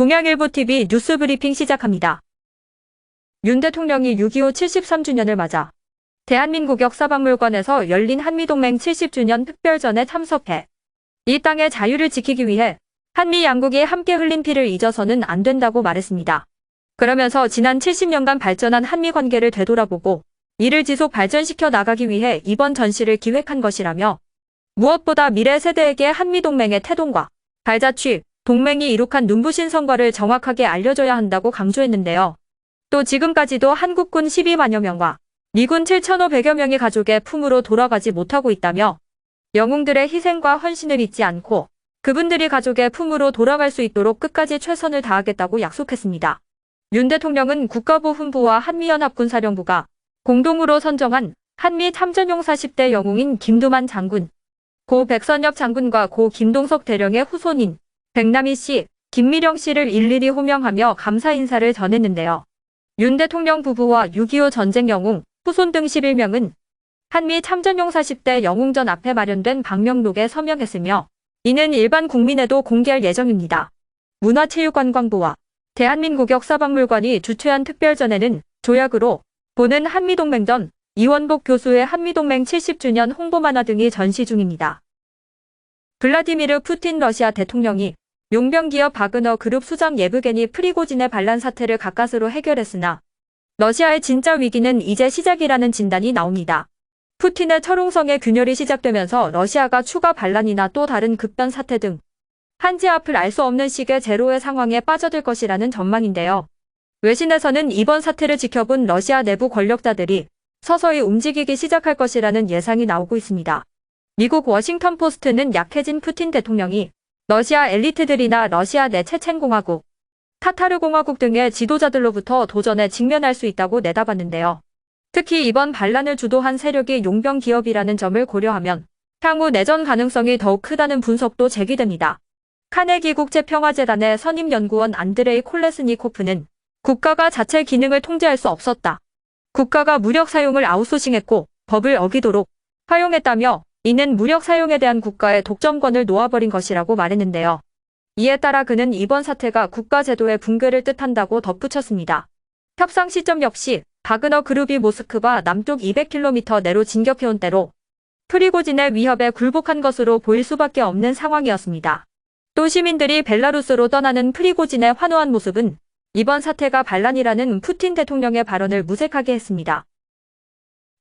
동양일보TV 뉴스 브리핑 시작합니다. 윤 대통령이 6.25 73주년을 맞아 대한민국 역사박물관에서 열린 한미동맹 70주년 특별전에 참석해 이 땅의 자유를 지키기 위해 한미 양국이 함께 흘린 피를 잊어서는 안 된다고 말했습니다. 그러면서 지난 70년간 발전한 한미 관계를 되돌아보고 이를 지속 발전시켜 나가기 위해 이번 전시를 기획한 것이라며 무엇보다 미래 세대에게 한미동맹의 태동과 발자취, 동맹이 이룩한 눈부신 성과를 정확하게 알려줘야 한다고 강조했는데요. 또 지금까지도 한국군 12만여 명과 미군 7,500여 명의 가족의 품으로 돌아가지 못하고 있다며 영웅들의 희생과 헌신을 잊지 않고 그분들이 가족의 품으로 돌아갈 수 있도록 끝까지 최선을 다하겠다고 약속했습니다. 윤 대통령은 국가보훈부와 한미연합군사령부가 공동으로 선정한 한미 참전용 40대 영웅인 김두만 장군, 고 백선엽 장군과 고 김동석 대령의 후손인 백남희 씨, 김미령 씨를 일일이 호명하며 감사 인사를 전했는데요. 윤 대통령 부부와 6.25 전쟁 영웅, 후손 등 11명은 한미 참전용 40대 영웅전 앞에 마련된 방명록에 서명했으며 이는 일반 국민에도 공개할 예정입니다. 문화체육관광부와 대한민국 역사박물관이 주최한 특별전에는 조약으로 보는 한미동맹전, 이원복 교수의 한미동맹 70주년 홍보 만화 등이 전시 중입니다. 블라디미르 푸틴 러시아 대통령이 용병기업 바그너 그룹 수장 예브게니 프리고진의 반란 사태를 가까스로 해결했으나 러시아의 진짜 위기는 이제 시작이라는 진단이 나옵니다. 푸틴의 철옹성의 균열이 시작되면서 러시아가 추가 반란이나 또 다른 급변 사태 등 한지 앞을 알 수 없는 식의 제로의 상황에 빠져들 것이라는 전망인데요. 외신에서는 이번 사태를 지켜본 러시아 내부 권력자들이 서서히 움직이기 시작할 것이라는 예상이 나오고 있습니다. 미국 워싱턴 포스트는 약해진 푸틴 대통령이 러시아 엘리트들이나 러시아 내 체첸공화국, 타타르공화국 등의 지도자들로부터 도전에 직면할 수 있다고 내다봤는데요. 특히 이번 반란을 주도한 세력이 용병 기업이라는 점을 고려하면 향후 내전 가능성이 더욱 크다는 분석도 제기됩니다. 카네기 국제평화재단의 선임 연구원 안드레이 콜레스니코프는 국가가 자체 기능을 통제할 수 없었다. 국가가 무력 사용을 아웃소싱했고 법을 어기도록 활용했다며 이는 무력 사용에 대한 국가의 독점권을 놓아버린 것이라고 말했는데요. 이에 따라 그는 이번 사태가 국가 제도의 붕괴를 뜻한다고 덧붙였습니다. 협상 시점 역시 바그너 그룹이 모스크바 남쪽 200km 내로 진격해온 때로 프리고진의 위협에 굴복한 것으로 보일 수밖에 없는 상황이었습니다. 또 시민들이 벨라루스로 떠나는 프리고진의 환호한 모습은 이번 사태가 반란이라는 푸틴 대통령의 발언을 무색하게 했습니다.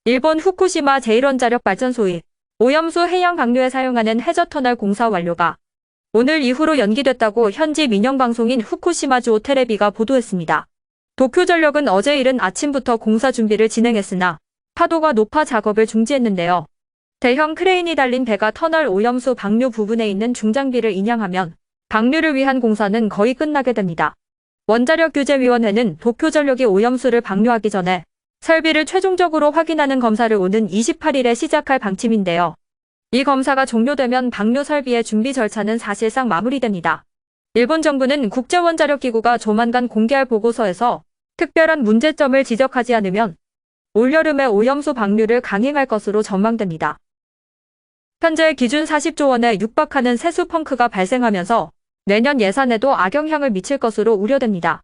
일본 후쿠시마 제1원자력 발전소의 오염수 해양 방류에 사용하는 해저터널 공사 완료가 오늘 이후로 연기됐다고 현지 민영방송인 후쿠시마주 테레비가 보도했습니다. 도쿄전력은 어제 이른 아침부터 공사 준비를 진행했으나 파도가 높아 작업을 중지했는데요. 대형 크레인이 달린 배가 터널 오염수 방류 부분에 있는 중장비를 인양하면 방류를 위한 공사는 거의 끝나게 됩니다. 원자력 규제위원회는 도쿄전력이 오염수를 방류하기 전에 설비를 최종적으로 확인하는 검사를 오는 28일에 시작할 방침인데요. 이 검사가 종료되면 방류 설비의 준비 절차는 사실상 마무리됩니다. 일본 정부는 국제원자력기구가 조만간 공개할 보고서에서 특별한 문제점을 지적하지 않으면 올여름에 오염수 방류를 강행할 것으로 전망됩니다. 현재 기준 40조 원에 육박하는 세수 펑크가 발생하면서 내년 예산에도 악영향을 미칠 것으로 우려됩니다.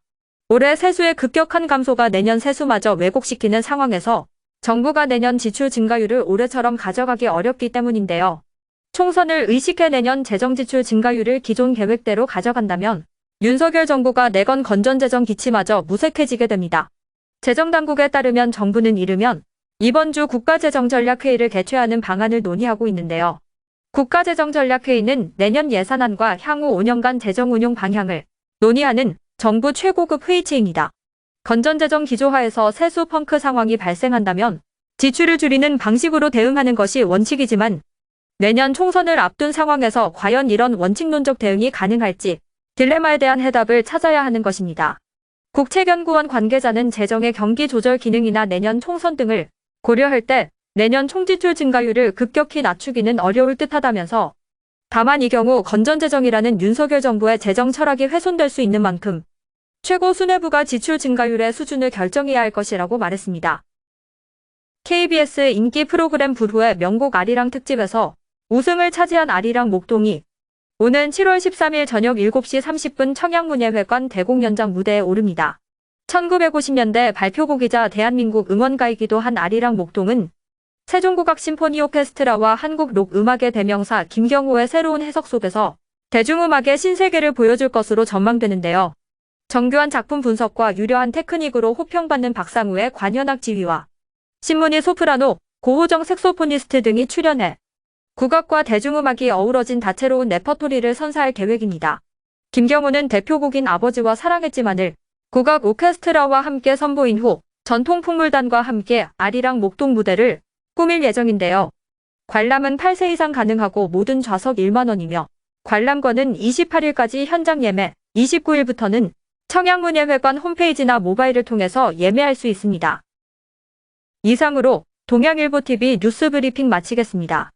올해 세수의 급격한 감소가 내년 세수마저 왜곡시키는 상황에서 정부가 내년 지출 증가율을 올해처럼 가져가기 어렵기 때문인데요. 총선을 의식해 내년 재정지출 증가율을 기존 계획대로 가져간다면 윤석열 정부가 내건 건전재정 기치마저 무색해지게 됩니다. 재정당국에 따르면 정부는 이르면 이번 주 국가재정전략회의를 개최하는 방안을 논의하고 있는데요. 국가재정전략회의는 내년 예산안과 향후 5년간 재정운용 방향을 논의하는 정부 최고급 회의체입니다. 건전재정 기조하에서 세수 펑크 상황이 발생한다면 지출을 줄이는 방식으로 대응하는 것이 원칙이지만 내년 총선을 앞둔 상황에서 과연 이런 원칙론적 대응이 가능할지 딜레마에 대한 해답을 찾아야 하는 것입니다. 국채연구원 관계자는 재정의 경기 조절 기능이나 내년 총선 등을 고려할 때 내년 총지출 증가율을 급격히 낮추기는 어려울 듯하다면서 다만 이 경우 건전재정이라는 윤석열 정부의 재정 철학이 훼손될 수 있는 만큼 최고 수뇌부가 지출 증가율의 수준을 결정해야 할 것이라고 말했습니다. KBS 인기 프로그램 불후의 명곡 아리랑 특집에서 우승을 차지한 아리랑 목동이 오는 7월 13일 저녁 7시 30분 청양문예회관 대공연장 무대에 오릅니다. 1950년대 발표곡이자 대한민국 응원가이기도 한 아리랑 목동은 세종국악 심포니 오케스트라와 한국 록 음악의 대명사 김경호의 새로운 해석 속에서 대중음악의 신세계를 보여줄 것으로 전망되는데요. 정교한 작품 분석과 유려한 테크닉으로 호평받는 박상우의 관현악 지휘와 신문희 소프라노, 고호정 색소포니스트 등이 출연해 국악과 대중음악이 어우러진 다채로운 레퍼토리를 선사할 계획입니다. 김경호는 대표곡인 아버지와 사랑했지만을 국악 오케스트라와 함께 선보인 후 전통 풍물단과 함께 아리랑 목동 무대를 꾸밀 예정인데요. 관람은 8세 이상 가능하고 모든 좌석 1만원이며 관람권은 28일까지 현장 예매, 29일부터는 청양문예회관 홈페이지나 모바일을 통해서 예매할 수 있습니다. 이상으로 동양일보TV 뉴스 브리핑 마치겠습니다.